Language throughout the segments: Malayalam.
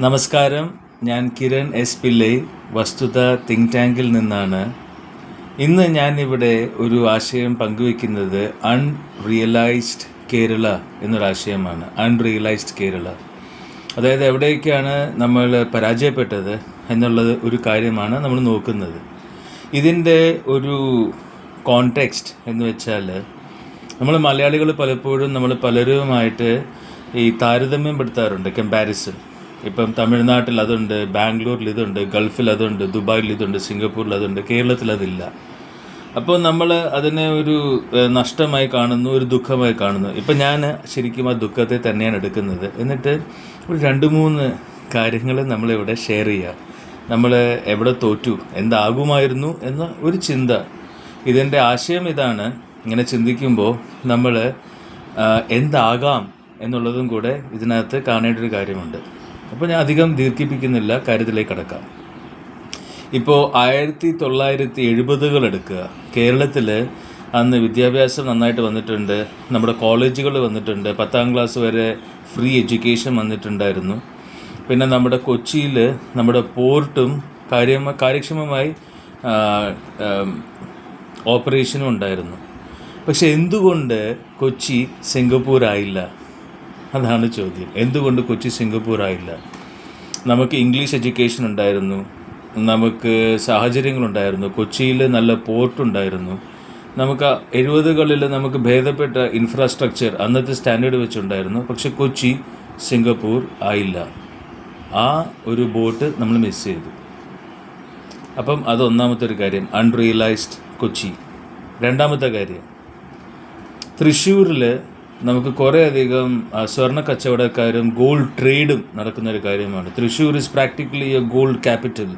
നമസ്കാരം. ഞാൻ കിരൺ എസ് പിള്ളൈ വസ്തുത തിങ്ക് ടാങ്കിൽ നിന്നാണ്. ഇന്ന് ഞാനിവിടെ ഒരു ആശയം പങ്കുവെക്കുന്നത് അൺറിയലൈസ്ഡ് കേരള എന്നൊരാശയമാണ്. അൺറിയലൈസ്ഡ് കേരള. അതായത് എവിടെയൊക്കെയാണ് നമ്മൾ പരാജയപ്പെട്ടത് എന്നുള്ളത് ഒരു കാര്യമാണ് നമ്മൾ നോക്കുന്നത്. ഇതിന്റെ ഒരു കോണ്ടെക്സ്റ്റ് എന്ന് വെച്ചാൽ നമ്മൾ മലയാളികൾ പലപ്പോഴും നമ്മൾ പലരുമായിട്ട് ഈ താരതമ്യം പെടുത്താറുണ്ട് കമ്പാരിസൺ ഇപ്പം തമിഴ്നാട്ടിൽ അതുണ്ട് ബാംഗ്ലൂരിൽ ഇതുണ്ട് ഗൾഫിൽ അതുണ്ട് ദുബായിൽ ഇതുണ്ട് സിംഗപ്പൂരിൽ അതുണ്ട് കേരളത്തിൽ അതില്ല. അപ്പോൾ നമ്മൾ അതിനെ ഒരു നഷ്ടമായി കാണുന്നു ഒരു ദുഃഖമായി കാണുന്നു. ഇപ്പം ഞാൻ ശരിക്കും ആ ദുഃഖത്തെ തന്നെയാണ് എടുക്കുന്നത്. എന്നിട്ട് ഒരു രണ്ട് മൂന്ന് കാര്യങ്ങൾ നമ്മളിവിടെ ഷെയർ ചെയ്യാം. നമ്മൾ എവിടെ തോറ്റു എന്താകുമായിരുന്നു എന്ന ഒരു ചിന്ത. ഇതിന്റെ ആശയം ഇതാണ്. ഇങ്ങനെ ചിന്തിക്കുമ്പോൾ നമ്മൾ എന്താകാം എന്നുള്ളതും കൂടെ ഇതിനകത്ത് കാണേണ്ട ഒരു കാര്യമുണ്ട്. അപ്പോൾ ഞാൻ അധികം ദീർഘിപ്പിക്കുന്നില്ല കാര്യത്തിലേക്ക് കടക്കാം. ഇപ്പോൾ ആയിരത്തി തൊള്ളായിരത്തി എഴുപതുകൾ എടുക്കുക. കേരളത്തിൽ അന്ന് വിദ്യാഭ്യാസം നന്നായിട്ട് വന്നിട്ടുണ്ട് നമ്മുടെ കോളേജുകൾ വന്നിട്ടുണ്ട് പത്താം ക്ലാസ് വരെ ഫ്രീ എഡ്യൂക്കേഷൻ വന്നിട്ടുണ്ടായിരുന്നു. പിന്നെ നമ്മുടെ കൊച്ചിയിൽ നമ്മുടെ പോർട്ടും കാര്യമ കാര്യക്ഷമമായി ഓപ്പറേഷനും ഉണ്ടായിരുന്നു. പക്ഷെ എന്തുകൊണ്ട് കൊച്ചി സിംഗപ്പൂർ ആയില്ല അതാണ് ചോദ്യം. എന്തുകൊണ്ട് കൊച്ചി സിംഗപ്പൂർ ആയില്ല നമുക്ക് ഇംഗ്ലീഷ് എഡ്യൂക്കേഷൻ ഉണ്ടായിരുന്നു. നമുക്ക് സാഹചര്യങ്ങളുണ്ടായിരുന്നു. കൊച്ചിയിൽ നല്ല പോർട്ട് ഉണ്ടായിരുന്നു. നമുക്ക് എഴുപതുകളിൽ നമുക്ക് ഭേദപ്പെട്ട ഇൻഫ്രാസ്ട്രക്ചർ അന്നത്തെ സ്റ്റാൻഡേർഡ് വെച്ചുണ്ടായിരുന്നു. പക്ഷെ കൊച്ചി സിംഗപ്പൂർ ആയില്ല. ആ ഒരു ബോട്ട് നമ്മൾ മിസ് ചെയ്തു. അപ്പം അത് ഒന്നാമത്തെ ഒരു കാര്യം അൺറിയലൈസ്ഡ് കൊച്ചി. രണ്ടാമത്തെ കാര്യം തൃശ്ശൂരിൽ നമുക്ക് കുറേയധികം സ്വർണ കച്ചവടക്കാരും ഗോൾഡ് ട്രേഡും നടക്കുന്ന ഒരു കാര്യമാണ്. Thrissur is practically a gold capital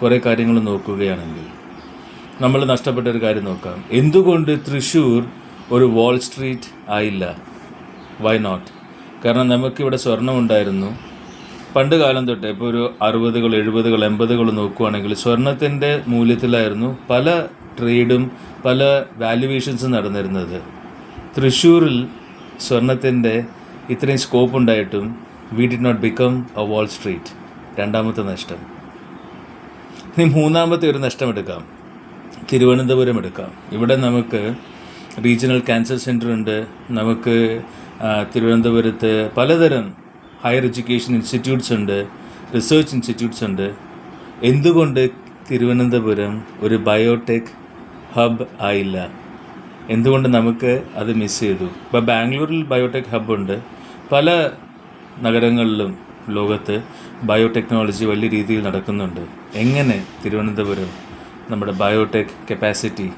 കുറേ കാര്യങ്ങൾ നോക്കുകയാണെങ്കിൽ നമ്മൾ നഷ്ടപ്പെട്ട ഒരു കാര്യം നോക്കാം. എന്തുകൊണ്ട് തൃശ്ശൂർ ഒരു വാൾ സ്ട്രീറ്റ് ആയില്ല? വൈ നോട്ട് കാരണം നമുക്കിവിടെ സ്വർണം ഉണ്ടായിരുന്നു പണ്ട് കാലം തൊട്ട് ഇപ്പോൾ ഒരു അറുപതുകൾ എഴുപതുകൾ എൺപതുകൾ നോക്കുകയാണെങ്കിൽ സ്വർണത്തിന്റെ മൂല്യത്തിലായിരുന്നു പല ട്രേഡും പല വാല്യുവേഷൻസും നടന്നിരുന്നത്. തൃശ്ശൂരിൽ സ്വർണത്തിന്റെ ഇത്രയും സ്കോപ്പ് ഉണ്ടായിട്ടും we did not become a Wall Street രണ്ടാമത്തെ നഷ്ടം. ഇനി മൂന്നാമത്തെ ഒരു നഷ്ടം എടുക്കാം. തിരുവനന്തപുരം എടുക്കാം. ഇവിടെ നമുക്ക് റീജിയണൽ ക്യാൻസർ സെന്റർ ഉണ്ട്. നമുക്ക് തിരുവനന്തപുരത്ത് പലതരം ഹയർ എഡ്യൂക്കേഷൻ ഇൻസ്റ്റിറ്റ്യൂട്ട്സ് ഉണ്ട്. റിസർച്ച് ഇൻസ്റ്റിറ്റ്യൂട്ട്സ് ഉണ്ട്. എന്തുകൊണ്ട് തിരുവനന്തപുരം ഒരു ബയോടെക് ഹബ് ആയില്ല? എന്തുകൊണ്ട് നമുക്ക് അത് മിസ് ചെയ്തു? ഇപ്പോൾ ബാംഗ്ലൂരിൽ ബയോടെക് ഹബ് ഉണ്ട്. പല നഗരങ്ങളിലും ലോകത്ത് ബയോടെക്നോളജി വലിയ രീതിയിൽ നടക്കുന്നുണ്ട്. എങ്ങനെ തിരുവനന്തപുരം നമ്മുടെ ബയോടെക് കപ്പാസിറ്റി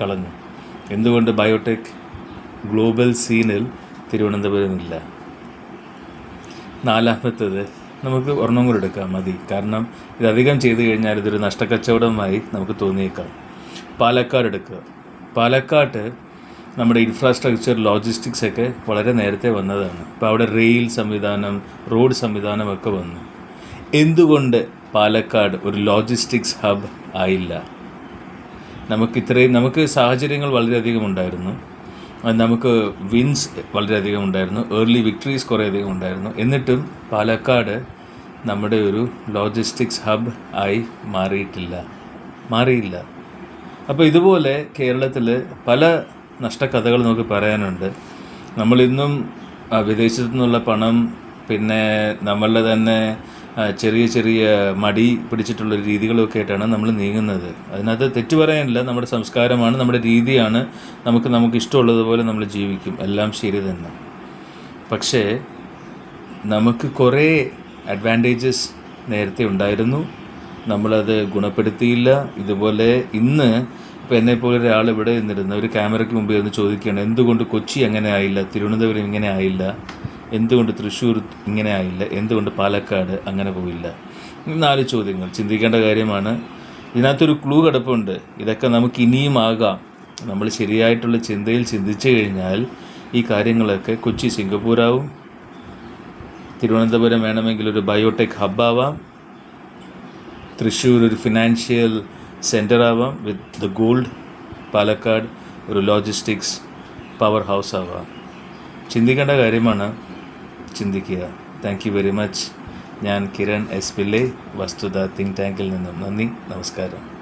കളഞ്ഞു? എന്തുകൊണ്ട് ബയോടെക് ഗ്ലോബൽ സീനിൽ തിരുവനന്തപുരം ഇല്ല? നാലാമത്തത് നമുക്ക് ഒരെണ്ണം കൂടെ എടുക്കാം മതി. കാരണം ഇതധികം ചെയ്തു കഴിഞ്ഞാൽ ഇതൊരു നഷ്ടക്കച്ചവടമായി നമുക്ക് തോന്നിയേക്കാം. പാലക്കാട് എടുക്കുക. പാലക്കാട്ട് നമ്മുടെ ഇൻഫ്രാസ്ട്രക്ചർ ലോജിസ്റ്റിക്സ് ഒക്കെ വളരെ നേരത്തെ വന്നതാണ്. ഇപ്പോൾ അവിടെ റെയിൽ സംവിധാനം റോഡ് സംവിധാനമൊക്കെ വന്നു. എന്തുകൊണ്ട് പാലക്കാട് ഒരു ലോജിസ്റ്റിക്സ് ഹബ് ആയില്ല? നമുക്ക് ഇത്രയും നമുക്ക് സാഹചര്യങ്ങൾ വളരെയധികം ഉണ്ടായിരുന്നു. നമുക്ക് വിൻസ് വളരെയധികം ഉണ്ടായിരുന്നു. ഏർലി വിക്ടറീസ് കുറേയധികം ഉണ്ടായിരുന്നു. എന്നിട്ടും പാലക്കാട് നമ്മുടെ ഒരു ലോജിസ്റ്റിക്സ് ഹബ് ആയി മാറിയിട്ടില്ല. മാറിയില്ല. അപ്പോൾ ഇതുപോലെ കേരളത്തിൽ പല നഷ്ടക്കഥകൾ നമുക്ക് പറയാനുണ്ട്. നമ്മളിന്നും വിദേശത്തു നിന്നുള്ള പണം പിന്നെ നമ്മളുടെ തന്നെ ചെറിയ ചെറിയ മടി പിടിച്ചിട്ടുള്ള രീതികളൊക്കെ ആയിട്ടാണ് നമ്മൾ നീങ്ങുന്നത്. അതിനകത്ത് തെറ്റു പറയാനില്ല. നമ്മുടെ സംസ്കാരമാണ് നമ്മുടെ രീതിയാണ്. നമുക്ക് നമുക്ക് ഇഷ്ടമുള്ളതുപോലെ നമ്മൾ ജീവിക്കും. എല്ലാം ശരി തന്നെ. പക്ഷേ നമുക്ക് കുറേ അഡ്വാന്റേജസ് നേരത്തെ ഉണ്ടായിരുന്നു. നമ്മളത് ഗുണപ്പെടുത്തിയില്ല. ഇതുപോലെ ഇന്ന് ഇപ്പോൾ എന്നെപ്പോലെ ഒരാൾ ഇവിടെ നിന്നിരുന്ന ഒരു ക്യാമറയ്ക്ക് മുമ്പിൽ നിന്ന് ചോദിക്കുകയാണ് എന്തുകൊണ്ട് കൊച്ചി അങ്ങനെ ആയില്ല? തിരുവനന്തപുരം ഇങ്ങനെ ആയില്ല? എന്തുകൊണ്ട് തൃശ്ശൂർ ഇങ്ങനെ ആയില്ല? എന്തുകൊണ്ട് പാലക്കാട് അങ്ങനെ പോയില്ല? നാല് ചോദ്യങ്ങൾ. ചിന്തിക്കേണ്ട കാര്യമാണ്. ഇതിനകത്തൊരു ക്ലൂ കിടപ്പുണ്ട്. ഇതൊക്കെ നമുക്ക് ഇനിയും ആകാം. നമ്മൾ ശരിയായിട്ടുള്ള ചിന്തയിൽ ചിന്തിച്ചു കഴിഞ്ഞാൽ ഈ കാര്യങ്ങളൊക്കെ കൊച്ചി സിംഗപ്പൂരാവും. തിരുവനന്തപുരം വേണമെങ്കിൽ ഒരു ബയോടെക് ഹബ്ബാവാം തൃശ്ശൂർ ഒരു ഫിനാൻഷ്യൽ സെന്റർ ആവാം വിത്ത് ദ ഗോൾഡ് പാലക്കാട് ഒരു ലോജിസ്റ്റിക്സ് പവർ ഹൗസ് ആവാം. ചിന്തിക്കേണ്ട കാര്യമാണ് ചിന്തിക്കുക. താങ്ക് യു വെരി മച്ച് ഞാൻ കിരൺ എസ് പിള്ളെ വസ്തുത തിങ്ക് ടാങ്കിൽ നിന്നും. നന്ദി നമസ്കാരം.